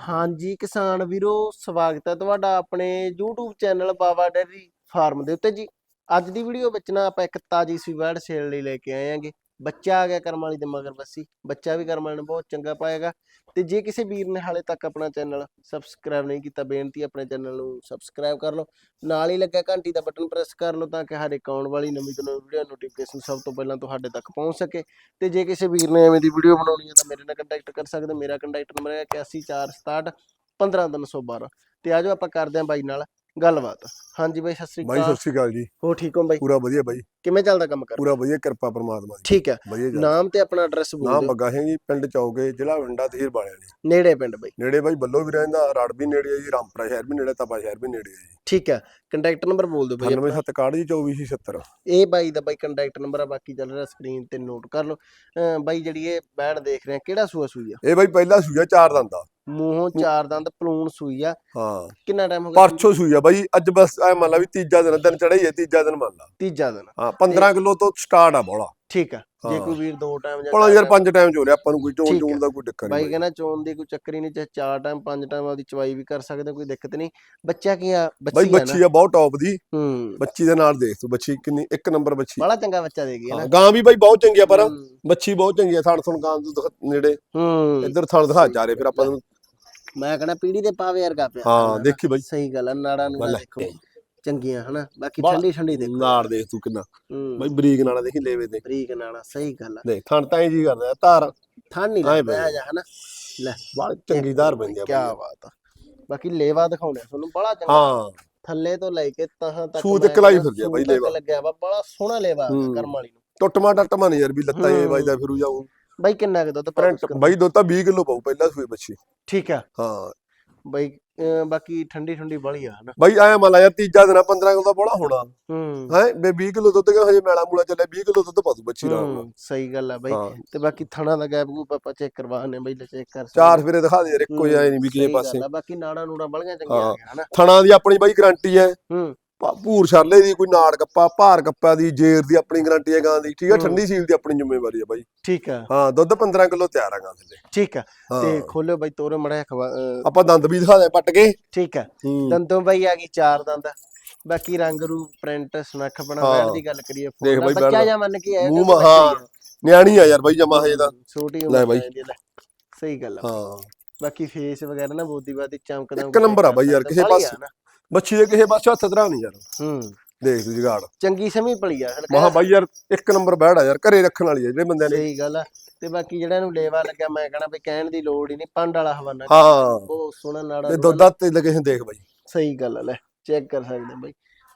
ਹਾਂਜੀ ਕਿਸਾਨ ਵੀਰੋ, ਸਵਾਗਤ ਹੈ ਤੁਹਾਡਾ ਆਪਣੇ YouTube channel Baba dairy farm ਦੇ ਉੱਤੇ ਜੀ। ਅੱਜ ਦੀ ਵੀਡੀਓ ਵਿੱਚ ਨਾ ਆਪਾਂ ਇੱਕ ਤਾਜੀ ਸਵੀਵਰਡ ਸੇਲ ਲਈ ਲੈ ਕੇ ਆਏ ਆਂਗੇ ਬੱਚਾ ਆ ਗਿਆ ਕਰਮ ਵਾਲੀ ਦੇ ਮਗਰ ਬੱਸੀ, ਬੱਚਾ ਵੀ ਕਰਮ ਵਾਲੀ ਨੂੰ ਬਹੁਤ ਚੰਗਾ ਪਾਏਗਾ। ਤੇ ਜੇ ਕਿਸੇ ਵੀਰ ਨੇ ਹਾਲੇ ਤੱਕ ਆਪਣਾ ਚੈਨਲ ਸਬਸਕ੍ਰਾਈਬ ਨਹੀਂ ਕੀਤਾ, ਬੇਨਤੀ ਆਪਣੇ ਚੈਨਲ ਨੂੰ ਸਬਸਕ੍ਰਾਈਬ ਕਰ ਲਓ। ਨਾਲ ਹੀ ਲੱਗਿਆ ਘੰਟੀ ਦਾ ਬਟਨ ਪ੍ਰੈਸ ਕਰ ਲਓ ਤਾਂ ਕਿ ਹਰ ਇੱਕ ਆਉਣ ਵਾਲੀ ਨਵੀਂ ਤੋਂ ਨਵੀਂ ਵੀਡੀਓ ਨੋਟੀਫਿਕੇਸ਼ਨ ਸਭ ਤੋਂ ਪਹਿਲਾਂ ਤੁਹਾਡੇ ਤੱਕ ਪਹੁੰਚ ਸਕੇ। ਤੇ ਜੇ ਕਿਸੇ ਵੀਰ ਨੇ ਐਵੇਂ ਦੀ ਵੀਡੀਓ ਬਣਾਉਣੀ ਹੈ ਤਾਂ ਮੇਰੇ ਨਾਲ ਕੰਟੈਕਟ ਕਰ ਸਕਦੇ। ਮੇਰਾ ਕੰਟੈਕਟ ਨੰਬਰ ਹੈ 8146 15312 ਤੇ ਆਜੋ ਆਪਾਂ ਕਰਦੇ ਹਾਂ ਬਾਈ ਨਾਲ ਗੱਲਬਾਤ। ਹਾਂਜੀ ਬਾਈ ਸਤਿ ਸ੍ਰੀ ਬਾਈ ਅਕਾਲ ਸਤਿ ਸ਼੍ਰੀ ਅਕਾਲ ਜੀ। ਹੋ ਠੀਕ ਹੋ ਬਾਈ? ਪੂਰਾ ਵਧੀਆ ਬਾਈ। ਕਿਵੇਂ ਚੱਲਦਾ ਕੰਮ ਕਰ? ਪੂਰਾ ਵਧੀਆ ਕਿਰਪਾ ਪਰਮਾਤਮਾ ਦੀ। ਠੀਕ ਹੈ। ਵਧੀਆ ਨਾਮ ਤੇ ਆਪਣਾ ਐਡਰੈਸ ਬੋਲ ਨਾਮ ਦਿਓ। ਬੱਗਾ ਸਿੰਘ ਜੀ ਪਿੰਡ ਚੌਕੇ ਜ਼ਿਲ੍ਹਾ ਵਿੰਡਾ ਤਹਿਸੀਲ ਵਾਲਿਆਂ ਜੀ ਨੇੜੇ ਪਿੰਡ ਬਾਈ। ਨੇੜੇ ਬਾਈ ਬੱਲੋ ਵੀ ਰਹਿੰਦਾ ਰੜ ਵੀ ਨੇੜੇ ਹੈ ਜੀ ਰਾਮਪੁਰਾ ਸ਼ਹਿਰ ਵੀ ਨੇੜੇ ਤਪਾ ਸ਼ਹਿਰ ਵੀ ਨੇੜੇ ਹੈ ਜੀ। ਠੀਕ ਹੈ। ਕੰਟੈਕਟ ਨੰਬਰ ਬੋਲ ਦਿਓ ਬਾਈ ਆਪਣਾ। 9761 ਜੀ 2470 ਇਹ ਬਾਈ ਦਾ ਬਾਈ ਕੰਟੈਕਟ ਨੰਬਰ ਆ ਬਾਕੀ ਚੱਲ ਰਿਹਾ ਸਕਰੀਨ ਤੇ ਨੋਟ ਕਰ ਲਓ। ਅਹ ਬਾਈ ਜਿਹੜੀ ਇਹ ਬੈੜ ਦੇਖ ਰਹੇ ਆ ਕਿਹੜਾ ਸੂਆ ਸੂਈ ਆ? ਇਹ ਬਾਈ ਪਹਿਲਾ ਸੂਆ ਚਾਰ ਦੰਦ। ਦਾ ਮੂੰਹੋਂ ਚਾਰ ਦੰਦ ਪਲੂਣ ਸੂਈ ਆ। ਹਾਂ। ਕਿੰਨਾ ਟਾਈਮ ਹੋ ਗਿਆ? ਪਰਸੋਂ ਸੂਆ ਬਾਈ ਅੱਜ ਬਸ ਐ ਮੰਨ ਲਾ ਵੀ ਤੀਜਾ ਦਿਨ ਦਿਨ ਚੜਾਈ ਹੈ ਤੀਜਾ ਦਿਨ ਮੰਨ ਲਾ। ਤੀਜਾ ਦਿਨ। ਹਾਂ 15 ਕਿਲੋ ਤੋਂ ਸਟਾਰਟ ਆ ਬੋਲਾ। ਠੀਕ ਆ। ਜੇ। ਕੋਈ ਵੀਰ ਦੋ ਟਾਈਮ ਜਾਂ ਚਾਰ ਯਾਰ ਪੰਜ ਟਾਈਮ ਚੋਲਿਆ ਆਪਾਂ ਨੂੰ ਕੋਈ ਚੋਣ ਚੋਣ। ਦਾ ਕੋਈ ਦਿੱਕਤ ਬਾਈ ਨਹੀਂ ਕਹਿੰਦਾ ਚੋਣ ਦੀ ਕੋਈ ਚੱਕਰ ਹੀ ਨਹੀਂ ਚਾਹੇ ਚਾਰ ਟਾਈਮ ਪੰਜ ਟਾਈਮ ਆਪਦੀ ਚਵਾਈ ਵੀ ਕਰ ਸਕਦੇ ਕੋਈ ਦਿੱਕਤ ਨਹੀਂ। ਬੱਚਾ ਕੀ ਆ? ਬਾਈ ਬੱਚੀ ਆ ਬੱਚੀ ਨਾ ਆ ਬਹੁਤ ਟੌਪ ਦੀ। ਹੂੰ। ਬੱਚੀ ਦੇ ਨਾਲ ਦੇਖ ਤੂੰ ਬੱਚੀ ਕਿੰਨੀ ਇੱਕ ਨੰਬਰ ਬੱਚੀ। ਬੜਾ ਚੰਗਾ ਬੱਚਾ ਦੇ ਗਈ ਹੈ ਹਾਂ, ਨਾ ਗਾਂ ਵੀ ਬਾਈ ਬਹੁਤ ਚੰਗੀ ਆ ਪਰ ਬੱਚੀ ਬਹੁਤ ਚੰਗੀ ਆ ਥਣ ਥਣ ਗਾਂ ਤੋਂ ਨੇੜੇ। ਹੂੰ। ਇੱਧਰ ਥਣ ਦਿਖਾ ਜਾ ਰਹੇ ਫਿਰ ਆਪਾਂ ਨੂੰ ਮੈਂ ਕਹਿੰਦਾ ਪੀੜੀ ਦੇ ਪਾਵੇ ਵਰਗਾ ਪਿਆ ਹਾਂ। ਦੇਖੀ ਬਾਈ। ਸਹੀ ਗੱਲ ਆ ਨਾੜਾਂ ਨੂੰ। ਦੇਖੋ ਚੰਗੀਆਂ ਹਨਾ। ਬਾਕੀ ਠੰਡੀ ਠੰਡੀ ਦੇਖੋ। ਨਾੜ ਦੇਖ ਤੂੰ ਕਿੰਨਾ। ਬਾਈ ਬਰੀਕ ਨਾਲਾ ਦੇਖੀ ਲੇਵੇ ਦੇ। ਬਰੀਕ ਨਾੜਾ ਸਹੀ ਗੱਲ ਆ। ਦੇਖ ਥਣ ਤਾਂ ਜੀ ਕਰਦਾ ਧਾਰ। ਠੰਡ ਨਹੀਂ ਲੱਗਦਾ। ਜਾ ਹਨਾ। ਲੈ ਬੜੀ ਚੰਗੀ ਧਾਰ ਪੈਂਦੀ ਆ ਕੀ ਬਾਤ ਆ। ਬਾਕੀ ਲੇਵਾ ਦਿਖਾਉਣਾ ਤੁਹਾਨੂੰ ਬੜਾ ਚੰਗਾ। ਹਾਂ। ਥੱਲੇ ਤੋਂ ਲੈ ਕੇ ਤਹਾਂ ਤੱਕ ਸੂਤ ਮੈਂ ਇੱਕ ਲਾਈ ਕਹਿੰਦਾ ਫਿਰਦੀ ਆ ਬਾਈ ਲੇਵਾ। ਲੱਗਿਆ ਵਾ ਬੜਾ ਸੋਹਣਾ ਲੇਵਾ। ਕਰਮ ਵਾਲੀ ਨੂੰ। ਟੁੱਟਮਾ ਟੱਟਮਾ ਨਹੀਂ ਯਾਰ ਵੀ ਲੱਤਾਂ ਇਹ। ਵੱਜਦਾ ਫਿਰੂ ਜਾਊ। ਬਾਈ ਕਿੰਨਾ ਕੁ ਦੁੱਧ ਪ੍ਰਿੰਟ ਬਾਈ ਦੋ ਤਾਂ 20 ਕਿਲੋ ਪਾਉ ਪਹਿਲਾਂ ਸੂਏ ਬੱਚੀ। ਠੀਕ ਆ। ਹਾਂ। ਬਾਈ ਬਾਕੀ ਠੰਡੀ ਠੰਡੀ ਬੜੀ ਆ ਹਨਾ। ਬਾਈ ਐ ਮੰਨ ਲਾ ਯਾਰ ਤੀਜਾ ਦਿਨ ਆ 15 ਕਿਲੋ ਦਾ ਬੋਲਾ ਹੋਣਾ। ਹੂੰ। ਹੈ ਬੇ 20 ਕਿਲੋ ਦੁੱਧ ਕਿਉਂ ਹਜੇ ਮੈਲਾ ਮੂਲਾ ਚੱਲਿਆ 20 ਕਿਲੋ ਦੁੱਧ ਪਾ ਦੂ ਬੱਚੀ ਨਾਲ। ਸਹੀ ਗੱਲ ਆ ਬਾਈ। ਤੇ ਬਾਕੀ ਥਣਾ ਦਾ ਗੈਪ ਗੂਪ ਆਪਾਂ ਚੈੱਕ ਕਰਵਾਣੇ ਬਾਈ ਲੈ ਚੈੱਕ ਕਰ ਚਾਰ ਫੇਰੇ ਦਿਖਾ ਦੇ ਯਾਰ ਇੱਕੋ ਜਿਹਾ ਨਹੀਂ ਵੀ ਗੱਲ ਪਾਸੇ। ਬਾਕੀ ਨਾੜਾ ਨੂੜਾ ਬੜੀਆਂ ਚੰਗੀਆਂ। ਆ ਹਨਾ। ਥਣਾ ਦੀ ਆਪਣੀ ਬਾਈ ਗਾਰੰਟੀ ਹੈ। ਹੂੰ। ਭੂਰ ਛਰਲੇ ਦੀ ਕੋਈ ਨਾੜ ਕੱਪਾ ਭਾਰ ਕੱਪਾ ਦੀ ਜੇਰ ਦੀ ਆਪਣੀ ਗਾਰੰਟੀ ਹੈ ਗਾਂ ਦੀ ਠੀਕ ਹੈ ਹੂੰ। ਠੰਡੀ ਸੀਲ ਦੀ ਆਪਣੀ ਜ਼ਿੰਮੇਵਾਰੀ ਹੈ ਬਾਈ। ਠੀਕ ਆ। ਹਾਂ ਦੁੱਧ 15 ਕਿਲੋ ਤਿਆਰ ਆ ਗਾਂ ਥੱਲੇ। ਠੀਕ ਹਾਂ ਤੇ ਖੋਲਿਓ ਬਾਈ ਤੋਰੇ ਮੜਿਆ ਆਪਾਂ ਦੰਦ ਵੀ ਦਿਖਾ ਦੇ ਪੱਟ ਕੇ। ਠੀਕ ਹੂੰ। ਦੰਦੋਂ ਬਾਈ ਆ ਗਈ ਚਾਰ ਦੰਦ। ਬਾਕੀ ਰੰਗ ਰੂਪ ਪ੍ਰਿੰਟ ਸੁਨੱਖ ਬਣਾ ਹਾਂ। ਬੈਠ ਦੀ ਗੱਲ ਕਰੀਏ ਬਾਈ ਬੱਚਾ ਜਾਂ ਮੰਨ ਕੇ ਆਇਆ ਮੂੰਹ ਹਾਂ ਨਿਆਣੀ ਆ ਯਾਰ ਬਾਈ ਜਮਾ ਹਜੇ ਤਾਂ। ਛੋਟੀ ਲੈ ਬਾਈ। ਦੀ ਸਹੀ ਗੱਲ ਆ। ਹਾਂ। ਬਾਕੀ ਫੇਸ ਵਗੈਰਾ ਨਾ ਬੋਦੀ ਬਾਦੀ ਚਮਕਦਾ ਇੱਕ ਨੰਬਰ ਆ ਬਾਈ ਯਾਰ, ਕਿਸੇ ਪਾਸੇ- ਬੱਚੀ ਦੇ ਕਿਸੇ ਪਾਸੇ ਹੱਥ ਧਰਾ ਨਹੀਂ ਯਾਰ। ਹੂੰ। ਦੇਖ ਤੂੰ ਜਗਾੜ। ਚੰਗੀ ਸਮੀ ਪਲੀ ਆ ਮਹਾ ਬਾਈ ਯਾਰ ਇੱਕ ਨੰਬਰ ਬੈੜ ਆ ਯਾਰ ਘਰੇ ਰੱਖਣ ਵਾਲੀ ਆ ਜਿਹੜੇ ਬੰਦਿਆਂ ਨੇ। ਸਹੀ ਗੱਲ ਆ। ਤੇ ਬਾਕੀ ਜਿਹੜਾ ਇਹਨੂੰ ਲੇਵਾ ਲੱਗਿਆ ਮੈਂ ਕਹਣਾ ਵੀ ਕਹਿਣ ਦੀ ਲੋੜ ਹੀ ਨਹੀਂ ਪੰਡ ਵਾਲਾ ਹਵਾਨਾ। ਹਾਂ। ਉਹ ਸੋਹਣਾ ਨਾੜਾ ਤੇ ਦੁੱਧ ਤੇ ਲੱਗੇ ਦੇਖ ਬਾਈ। ਸਹੀ ਗੱਲ ਆ ਲੈ ਚੈੱਕ ਕਰ ਸਕਦੇ ਬਾਈ।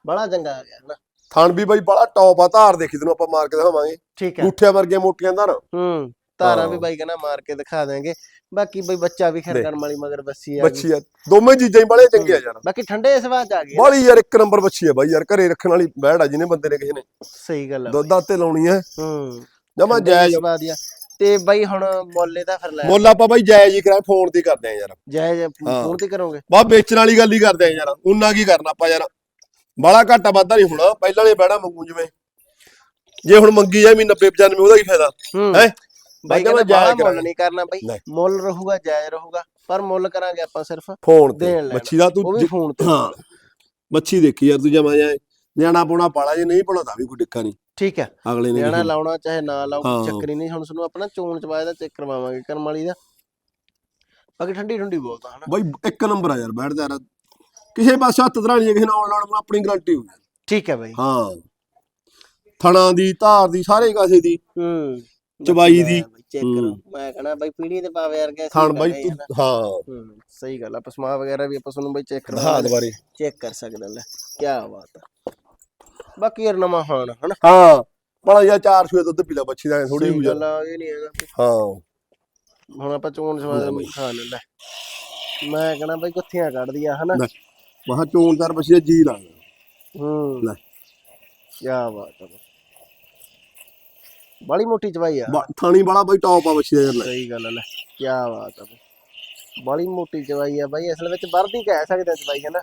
ਬੜਾ ਚੰਗਾ ਆ ਗਿਆ ਨਾ ਥਣ ਵੀ ਬਾਈ ਬੜਾ ਟੌਪ ਆ ਧਾਰ ਦੇਖੀ ਤੈਨੂੰ ਆਪਾਂ ਮਾਰ ਕੇ ਦਿਖਾਵਾਂਗੇ। ਠੀਕ ਹੈ ਗੂਠਿਆਂ ਵਰਗੀਆਂ ਮੋਟੀਆਂ ਧਾਰ। ਹੂੰ ਤਾਰਾਂ ਵੀ। ਬਾਈ ਕਹਿੰਦਾ ਮਾਰ ਕੇ ਦਿਖਾ ਦੇਾਂਗੇ ਬਾਕੀ ਬਈ ਬੱਚਾ ਵੀ ਖੈਰ। ਕਰਨ ਵਾਲੀ ਮਗਰ ਬੱਸੀ ਆ ਬੱਚੀ ਆ। ਦੋਵੇਂ ਚੀਜ਼ਾਂ ਹੀ ਬੜੇ ਚੰਗੇ ਆ ਯਾਰ। ਬਾਕੀ ਠੰਡੇ ਸਵਾਦ ਆ ਗਏ। ਬਾਲੀ ਯਾਰ ਇੱਕ ਨੰਬਰ ਬੱਚੀ ਆ ਬਾਈ ਯਾਰ ਘਰੇ ਰੱਖਣ ਵਾਲੀ ਬੈੜ ਆ ਜਿਹਨੇ ਬੰਦੇ ਨੇ ਕਿਸੇ ਨੇ। ਸਹੀ ਗੱਲ ਆ ਦੁੱਧ ਆਤੇ ਲਾਉਣੀ ਹੈ ਹੂੰ। ਜਮਾ ਜਾਇਜ਼ ਸਵਾਦ ਆ। ਤੇ ਬਾਈ ਹੁਣ ਮੁੱਲ ਇਹਦਾ ਫਿਰ ਲੈ। ਮੁੱਲ ਆਪਾਂ ਬਾਈ ਜਾਇਜ਼ ਹੀ ਕਰਾਂ ਫੋਨ ਤੇ ਕਰਦੇ ਆ ਯਾਰ। ਜਾਇਜ਼। ਫੋਨ ਤੇ ਕਰੋਗੇ। ਬਾ ਵੇਚਣ ਵਾਲੀ ਗੱਲ ਹੀ ਕਰਦੇ ਆ ਯਾਰ। ਉਹਨਾਂ ਕੀ ਕਰਨਾ ਆਪਾਂ ਯਾਰ। ਬਾਲਾ ਘਾਟਾ ਵਾਧਾ ਨਹੀਂ ਹੋਣਾ। ਪਹਿਲਾਂ ਨੇ ਬੈੜਾ ਮੰਗੂ ਜਿਵੇਂ। ਜੇ ਹੁਣ ਮੰਗੀ ਜਾਏ ਵੀ 90 95 ਉਹਦਾ ਕੀ ਫਾਇਦਾ? ਹੈ? ਬਾਈ ਕਹਿੰਦਾ ਜਾਇਜ਼ ਮੁੱਲ। ਨਹੀਂ ਕਰਨਾ ਬਾਈ। ਮੁੱਲ ਰਹੂਗਾ ਜਾਇਜ਼ ਰਹੂਗਾ ਪਰ ਮੁੱਲ ਕਰਾਂਗੇ ਆਪਾਂ ਸਿਰਫ ਫੋਨ ਤੇ। ਮੱਛੀ ਦਾ ਤੂੰ ਜਿ- ਫੋਨ ਤੇ। ਹਾਂ। ਮੱਛੀ ਦੇਖੀ ਯਾਰ ਤੂੰ ਜਮਾ ਜਾਏ ਨਿਆਣਾ ਪਾਉਣਾ ਪਾਲਾ ਜੇ ਨਹੀਂ ਪਾਉਣਾ ਤਾਂ ਵੀ ਕੋਈ ਟਿੱਕਾ ਨਹੀਂ। ਠੀਕ ਹੈ। ਅਗਲੇ ਨੇ ਨਿਆਣਾ। ਲਾਉਣਾ ਚਾਹੇ ਨਾ ਹਾਂ। ਚੱਕਰੀ ਨਹੀਂ। ਹੁਣ ਤੁਹਾਨੂੰ ਆਪਣਾ ਚੋਣ ਚਵਾਏ ਦਾ ਚੈੱਕ ਕਰਵਾਵਾਂਗੇ ਕਰਮ ਵਾਲੀ ਦਾ। ਬਾਕੀ ਠੰਡੀ ਠੰਡੀ ਆ ਹਨਾ। ਬਾਈ ਇੱਕ ਨੰਬਰ ਆ ਯਾਰ ਬੈਠਦਾ ਯਾਰ। ਕਿਸੇ ਪਾਸੇ ਹੱਥ ਧਰਾਣੀ ਕਿਸੇ ਨਾਲ ਲਾਉਣ ਆਪਣੀ ਗਾਰੰਟੀ ਹੋਊਗੀ ਠੀਕ ਹੈ ਬਾਈ। ਹਾਂ। ਥਣਾ ਦੀ ਧਾਰ ਦੀ ਸਾਰੇ ਕਾਸੇ ਦੀ। ਹੂੰ। ਚਬਾਈ ਦੀ। ਚੈੱਕ ਕਰੋ। ਹੂੰ। ਮੈਂ ਕਹਣਾ ਬਾਈ ਪੀੜੀ ਦੇ ਪਾਵੇ ਵਰਗਾ ਥਣ ਬਾਈ ਤੂੰ ਹਾਂ। ਹੂੰ ਸਹੀ ਗੱਲ ਆ। ਪਸਮਾ ਵਗੈਰਾ ਵੀ ਆਪਾਂ ਤੁਹਾਨੂੰ ਬਾਈ ਚੈੱਕ ਕਰਵਾ ਦੁਬਾਰੇ ਚੈੱਕ ਕਰ ਸਕਦੇ ਲੈ। ਕੀ ਬਾਤ ਆ। ਬਾਕੀ ਯਾਰ ਨਵਾਂ ਹਾਣ ਹਨਾ। ਹਾਂ। ਬੜਾ ਯਾਰ ਚਾਰ ਸੂਏ ਦੁੱਧ ਪੀ ਲਾ ਬੱਚੀ ਦਾ ਥੋੜੀ ਹੋ ਆ ਇਹ ਨਹੀਂ ਹੈਗਾ ਹਾਂ। ਹੁਣ ਆਪਾਂ ਚੋਣ ਸਵਾਦ। ਖਾ ਲੈ ਮੈਂ ਕਹਣਾ ਬਾਈ ਗੁੱਥੀਆਂ ਕੱਢਦੀ ਆ ਹਨਾ। ਮਹਾ ਚੋਣਦਾਰ ਬੱਚੀ ਦਾ ਜੀ ਲਾ ਹੂੰ। ਲੈ। ਕੀ ਬਾਤ ਆ ਬੜੀ ਮੋਟੀ ਚਵਾਈ ਆ। ਬਾ- ਥਾਣੀ ਵਾਲਾ ਬਾਈ ਟੌਪ ਆ ਬੱਚੀ ਦਾ ਯਾਰ ਲੈ ਸਹੀ ਗੱਲ ਆ ਲੈ ਕੀ ਬਾਤ ਆ ਬਈ। ਬੜੀ ਮੋਟੀ ਚਵਾਈ ਆ ਬਾਈ ਅਸਲ ਵਿੱਚ ਵਰਦੀ ਕਹਿ ਸਕਦੇ ਆ ਚਵਾਈ ਹੈ ਨਾ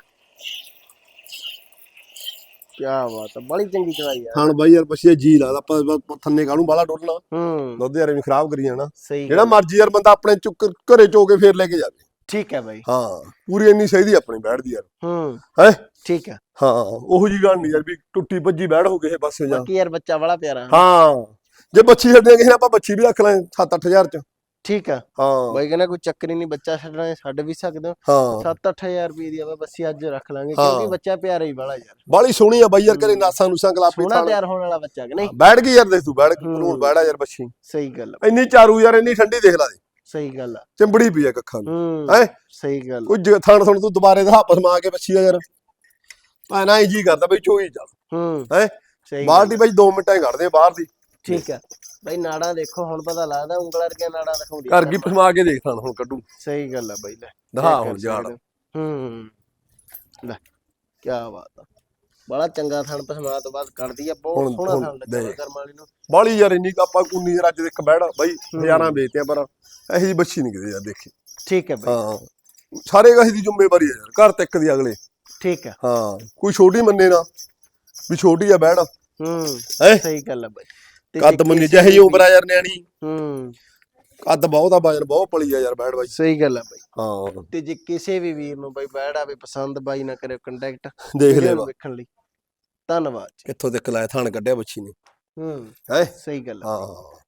ਕੀ ਬਾਤ ਆ ਬੜੀ ਚੰਗੀ ਚਵਾਈ ਆ। ਥਾਣ ਬਾਈ ਯਾਰ ਬੱਚੀ ਦਾ ਜੀ ਲਾ ਆਪਾਂ ਥੰਨੇ ਕਾਹਨੂੰ ਬਾਲਾ ਡੋਲਣਾ। ਹੂੰ। ਦੁੱਧ ਯਾਰ ਵੀ ਖਰਾਬ ਕਰੀ ਜਾਣਾ। ਸਹੀ ਜਿਹੜਾ ਗੱਲ। ਮਰਜ਼ੀ ਯਾਰ ਬੰਦਾ ਆਪਣੇ ਚੁੱਕ ਘਰੇ ਚੋ ਕੇ ਫੇਰ ਲੈ ਕੇ ਜਾਵੇ। ਠੀਕ ਹੈ ਬਾਈ। ਹਾਂ ਪੂਰੀ ਇੰਨੀ ਸਹੀਦੀ ਆਪਣੀ ਬੈੜ ਦੀ ਯਾਰ। ਹੂੰ। ਹੈ? ਠੀਕ ਹੈ ਹਾਂ ਉਹੋ ਜੀ ਗੱਲ ਨਹੀਂ ਯਾਰ ਵੀ ਟੁੱਟੀ ਭੱਜੀ ਬੈੜ ਹੋ ਕਿਸੇ ਪਾਸੇ ਜਾ। ਬਾਕੀ ਯਾਰ ਬੱਚਾ ਬੜਾ ਪਿਆਰਾ। ਹਾਂ। ਜੇ ਬੱਚੀ ਛੱਡਿਆ ਕਿਸੇ ਨੇ ਆਪਾਂ ਬੱਚੀ ਵੀ ਰੱਖ ਲਾਂ 7-8000 ਚ। ਠੀਕ ਹੈ ਹਾਂ। ਬਾਈ ਕਹਿੰਦਾ ਕੋਈ ਚੱਕਰ ਹੀ ਨਹੀਂ ਬੱਚਾ ਛੱਡਣਾ ਹੈ, ਛੱਡ ਵੀ ਸਕਦੇ ਹੋ। ਹਾਂ। 7-8000 ਰੁਪਏ ਦੀ ਆਪਾਂ ਬੱਸੀ ਅੱਜ ਰੱਖ ਲਾਂਗੇ। ਕਿਉਂਕਿ ਬੱਚਾ ਪਿਆਰਾ ਹੀ ਬੜਾ ਯਾਰ। ਬਾਲੀ ਸੋਹਣੀ ਆ ਬਾਈ ਯਾਰ ਕਰੇ ਨਾਸਾਂ ਨੂਸਾਂ ਗਲਾਪੀ ਸੋਹਣਾ ਤਿਆਰ ਹੋਣ ਵਾਲਾ ਬੱਚਾ ਕਿ ਨਹੀਂ? ਬੈਠ ਗਈ ਯਾਰ ਦੇਖ ਤੂੰ ਬੈਠ। ਭਲੂਣ ਬੈੜਾ ਯਾਰ ਬੱਚੀ। ਸਹੀ ਗੱਲ ਆ। ਇੰਨੀ ਚਾਰੂ ਯਾਰ ਇੰਨੀ ਠੰਡੀ ਦੇਖ ਲਾ। ਦੇ ਸਹੀ ਗੱਲ ਆ। ਚਿੰਬੜੀ ਪਈ ਆ ਕੱਖਾਂ ਨੂੰ। ਹੂੰ ਸਹੀ ਗੱਲ ਜ- ਥਣ ਥਣ ਤੂੰ ਦੁਬਾਰੇ ਦਾ ਹੱਥ ਮਾ ਕੇ ਬੱਚੀ ਆ ਯਾਰ। ਆ ਨਾ ਹੀ ਜੀ ਕਰਦਾ ਬਈ ਚੋਈ ਚੱਲ ਹੂੰ। ਹੈ? ਸਹੀ ਬਾਹਰ ਦੀ ਬਈ 2 ਮਿੰਟਾਂ ਹੀ ਕੱਢਦੇ ਆ ਬਾਹਰ ਦੀ। ਠੀਕ ਹੈ। ਬਾਈ ਨਾੜਾਂ ਦੇਖੋ ਹੁਣ ਪਤਾ ਲੱਗਦਾ ਉਂਗਲਾਂ ਵਰਗੀਆਂ ਨਾੜਾਂ ਦਿਖਾਉਂਦੀ ਘਰ ਕੀ ਪਸਮਾ ਕੇ ਦੇਖ ਥਣ ਹੁਣ ਕੱਢੂ। ਸਹੀ ਗੱਲ ਆ ਬਾਈ ਲੈ। ਦਿਖਾ ਇਹ ਹੁਣ ਜਾੜ। ਹੋ। ਲੈ ਕੀ ਬਾਤ ਆ। ਬੜਾ ਚੰਗਾ ਥਣ ਪਸਮਾ ਤੋਂ ਬਾਅਦ ਕੱਢਦੀ ਆ ਬਹੁਤ ਹੁਣ- ਸੋਹਣਾ ਹੁਣ ਥਣ ਲੱਗਾ ਵਾ ਦੇਖ। ਕਰਮ ਵਾਲੀ ਨੂੰ। ਬਾਲੀ ਯਾਰ ਇੰਨੀ ਆਪਾਂ ਕੁੰਨੀ ਯਾਰ ਅੱਜ ਦੇ ਇੱਕ ਬੈੜਾ ਬਈ ਹਜ਼ਾਰਾਂ ਵੇਚਦੇ ਆ ਪਰ ਇਹੋ ਜੀ ਬੱਚੀ ਨਹੀਂ ਕਿਤੇ ਯਾਰ ਦੇਖੀ। ਠੀਕ ਹੈ ਬਾਈ। ਹਾਂ ਸਾਰੇ ਕਹੀ ਦੀ ਜ਼ਿੰਮੇਵਾਰੀ ਹੈ ਯਾਰ ਘਰ ਤੱਕ ਦੀ ਅਗਲੇ। ਠੀਕ ਹੈ। ਹਾਂ ਕੋਈ ਛੋਟੀ ਮੰਨੇ ਨਾ ਵੀ ਛੋਟੀ ਆ ਬੈੜ ਹੂੰ? ਸਹੀ ਗੱਲ ਆ ਬਾਈ। ਕੱਦ ਮੰਨੀ ਜਿਹੇ ਉਮਰ ਆ ਯਾਰ ਨਿਆਣੀ ਹੂੰ। ਕੱਦ ਬਹੁਤ ਆ ਵਜਨ ਬਹੁਤ ਪਲੀ ਆ ਯਾਰ ਬੈੜ ਬਾਈ। ਸਹੀ ਗੱਲ ਆ ਬਾਈ। ਹਾਂ। ਤੇ ਜੇ ਕਿਸੇ ਵੀ ਵੀਰ ਨੂੰ ਬਾਈ ਬੈੜ ਆਵੇ ਪਸੰਦ ਬਾਈ ਨਾ ਕਰਿਓ ਕੰਟੈਕਟ ਦੇਖ ਲੈ। ਵੇਖਣ ਲਈ। ਧੰਨਵਾਦ ਕਿੱਥੋਂ ਤੱਕ ਲਾਇਆ ਥਾਣ ਕੱਢਿਆ ਬੱਚੀ ਨੇ। ਹੂੰ। ਹੈ? ਸਹੀ ਗੱਲ ਆ। ਹਾਂ।